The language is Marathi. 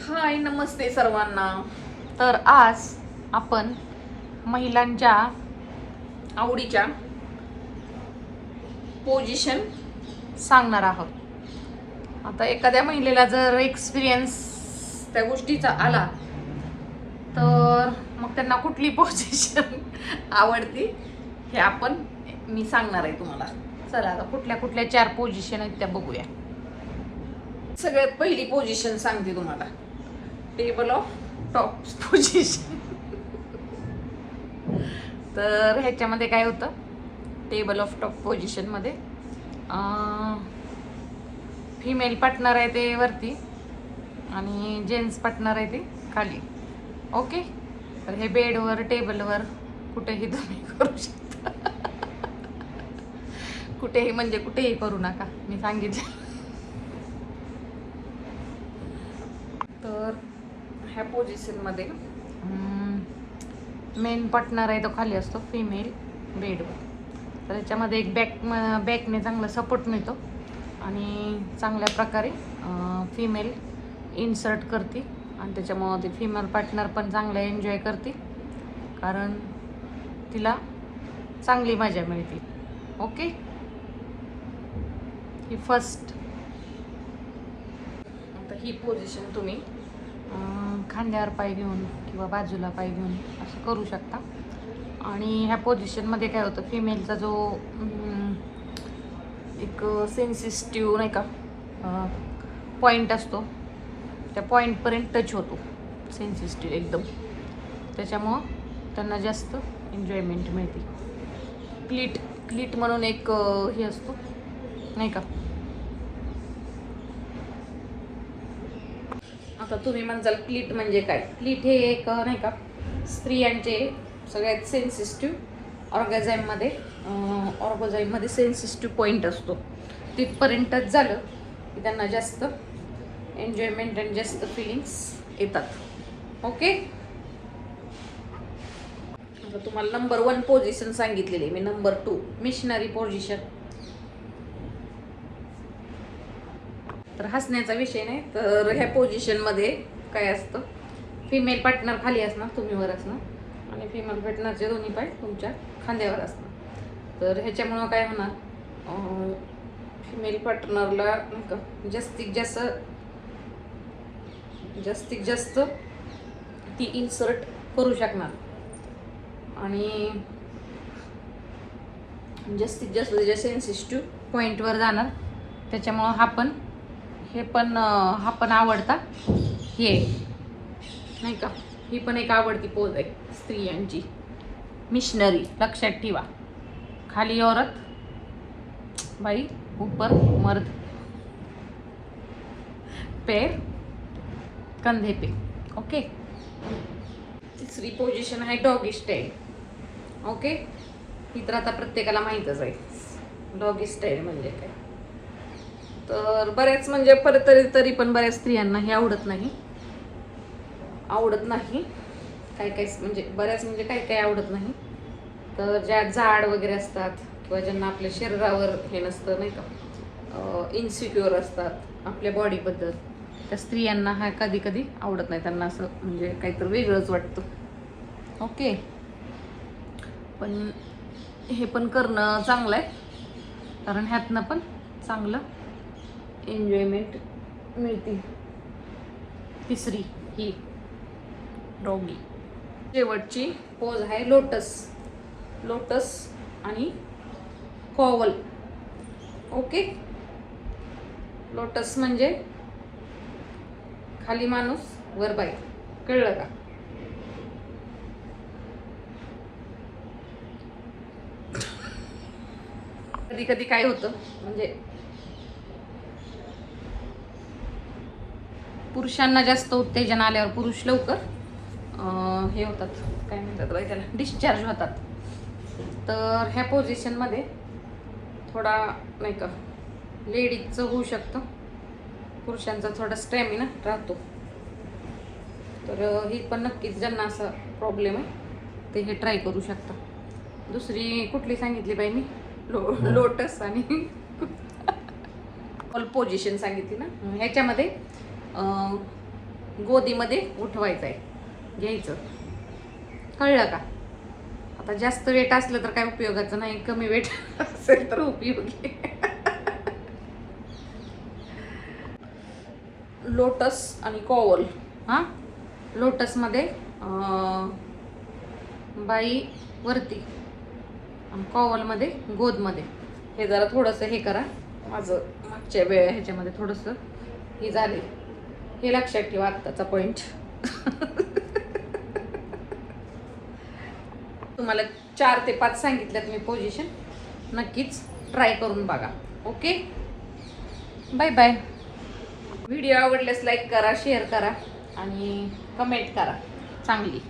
हाय नमस्ते सर्वांना. तर आज आपण महिलांच्या आवडीच्या पोझिशन सांगणार आहोत. आता एखाद्या महिलेला जर एक्सपिरियन्स त्या गोष्टीचा आला तर मग त्यांना कुठली पोझिशन आवडती हे आपण मी सांगणार आहे तुम्हाला. चला आता कुठल्या कुठल्या चार पोझिशन आहेत त्या बघूया. सगळ्यात पहिली पोझिशन सांगते तुम्हाला. टेबल ऑफ टॉप पोझिशन तर ह्याच्यामध्ये काय होतं? टेबल ऑफ टॉप पोझिशनमध्ये फिमेल पार्टनर आहे ते वरती आणि जेंट्स पार्टनर आहे ते खाली. ओके तर हे बेडवर टेबलवर कुठेही तुम्ही करू शकता. कुठेही म्हणजे कुठेही करू नका. मी सांगितलं तर ह्या पोझिशनमध्ये मेन पार्टनर आहे तो खाली असतो फिमेल बेडवर तर त्याच्यामध्ये एक बॅक बॅकने चांगला सपोर्ट मिळतो. आणि चांगल्या प्रकारे फिमेल इन्सर्ट करते. आणि त्याच्यामुळं ती फिमेल पार्टनर पण चांगलं एन्जॉय करते. कारण तिला चांगली मजा मिळते. ओके ही फर्स्ट आता ही पोझिशन तुम्ही खांद्यावर पाय घेऊन किंवा बाजूला पाय घेऊन असं करू शकता. आणि ह्या पोझिशनमध्ये काय होतं फिमेलचा जो एक सेन्सिटिव्ह नाही का पॉईंट असतो त्या पॉईंटपर्यंत टच होतो सेन्सिटिव्ह एकदम. त्याच्यामुळं त्यांना जास्त एन्जॉयमेंट मिळते. क्लीट क्लीट म्हणून एक हे असतो नाही का आता तुम्ही म्हणजाल क्लीट म्हणजे काय? क्लीट हे एक नाही का स्त्रियांचे सगळ्यात सेन्सिस्टिव्ह ऑर्गॅझाईममध्ये ऑर्गोझाईममध्ये सेन्सिस्टिव्ह पॉईंट असतो. तिथपर्यंतच झालं की त्यांना जास्त एन्जॉयमेंट आणि जास्त फिलिंग्स येतात. ओके आता तुम्हाला नंबर वन पोझिशन सांगितलेली मी नंबर टू मिशनरी पोझिशन तर हसण्याचा विषय नाही. तर ह्या पोझिशनमध्ये काय असतं? फिमेल पार्टनर खाली असणार तुम्ही वर असणार. आणि फिमेल पार्टनरचे दोन्ही पाय तुमच्या खांद्यावर असणार. तर ह्याच्यामुळं काय होणार? फिमेल पार्टनरला नाही का जास्तीत जास्त जास्तीत जास्त ती इन्सर्ट करू शकणार. आणि जास्तीत जास्त त्याच्या सेन्सिटिव्ह पॉईंटवर जाणार. त्याच्यामुळं हा पण हे पण हा पण आवडता. हे. नाही का? ही पण एक आवडती पोज आहे स्त्रियांची. मिशनरी. लक्षात ठेवा. खाली औरत बाई उपर मर्द. पैर. कंधे पे ओके? तिसरी पोझिशन आहे डॉगी स्टाईल. ओके? ही तर आता प्रत्येकाला माहीतच आहे. डॉगी स्टाईल म्हणजे काय? तर बऱ्याच म्हणजे परत तरी तरी पण बऱ्याच स्त्रियांना हे आवडत नाही. आवडत नाही. काय काय म्हणजे बऱ्याच म्हणजे काय काय आवडत नाही. तर ज्या जाड वगैरे असतात किंवा ज्यांना आपल्या शरीरावर हे नसतं नाही का इन्सिक्युअर असतात आपल्या बॉडीबद्दल त्या स्त्रियांना हा कधी कधी आवडत नाही. त्यांना असं म्हणजे काहीतरी वेगळंच वाटतं. ओके. पण हे पण करणं चांगलं आहे कारण ह्यातनं पण चांगलं एन्जॉयमेंट मिळते तिसरी ही डॉगी. शेवटची पोज आहे लोटस. लोटस आणि कॉवल. ओके? लोटस म्हणजे खाली माणूस वर बाई. कळलं का? कधी कधी काय होतं? म्हणजे पुरुषांना जास्त उत्तेजन आल्यावर पुरुष लवकर हे होतात. काय म्हणतात बाई त्याला? डिस्चार्ज होतात. तर ह्या पोझिशनमध्ये थोडा नाही का लेडीजचं होऊ शकतं. पुरुषांचा थोडा स्टॅमिना राहतो. तर ही पण नक्कीच ज्यांना असा प्रॉब्लेम आहे ते हे ट्राय करू शकता दुसरी कुठली सांगितली बाई मी? लो लोटस आणि पोझिशन सांगितली ना? ह्याच्यामध्ये गोदीमध्ये उठवायचं आहे. घ्यायचं. कळलं का? आता जास्त वेट असलं तर काय उपयोगाचं नाही कमी वेट असेल तर उपयोगी. लोटस आणि कॉवल. हां? लोटसमध्ये बाई वरती आणि कॉवलमध्ये गोदमध्ये. हे जरा थोडंसं हे करा. माझं मागच्या वेळ ह्याच्यामध्ये थोडंसं हे झाले. हे लक्षात ठेवा आत्ताचा पॉईंट तुम्हाला चार ते पाच सांगितल्यात मी पोझिशन नक्कीच ट्राय करून बघा. ओके बाय बाय व्हिडिओ आवडल्यास लाईक करा शेअर करा आणि कमेंट करा. चांगली.